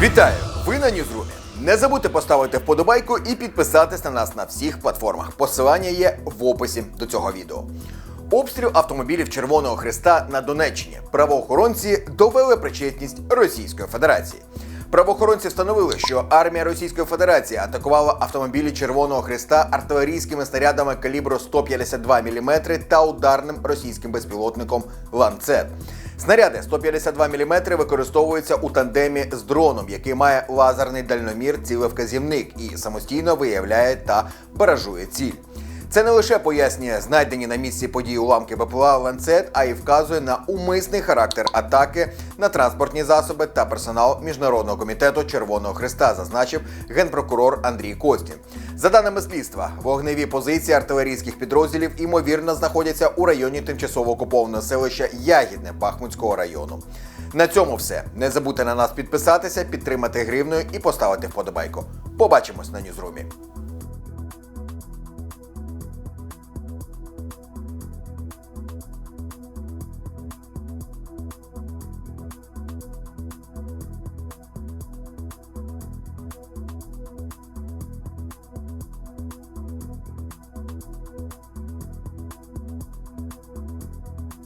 Вітаю! Ви на Ньюзрумі. Не забудьте поставити вподобайку і підписатись на нас на всіх платформах. Посилання є в описі до цього відео. Обстріл автомобілів Червоного Христа на Донеччині. Правоохоронці довели причетність Російської Федерації. Правоохоронці встановили, що армія Російської Федерації атакувала автомобілі Червоного Христа артилерійськими снарядами калібру 152 мм та ударним російським безпілотником Ланцет. Снаряди 152 мм використовуються у тандемі з дроном, який має лазерний дальномір цілевказівник і самостійно виявляє та баражує ціль. Це не лише пояснює знайдені на місці події уламки БПЛА ланцет, а й вказує на умисний характер атаки на транспортні засоби та персонал міжнародного комітету Червоного Христа, зазначив генпрокурор Андрій Костін. За даними слідства, вогневі позиції артилерійських підрозділів ймовірно знаходяться у районі тимчасово окупованого селища Ягідне Бахмутського району. На цьому все. Не забудьте на нас підписатися, підтримати гривною і поставити вподобайку. Побачимось на ньюзрумі.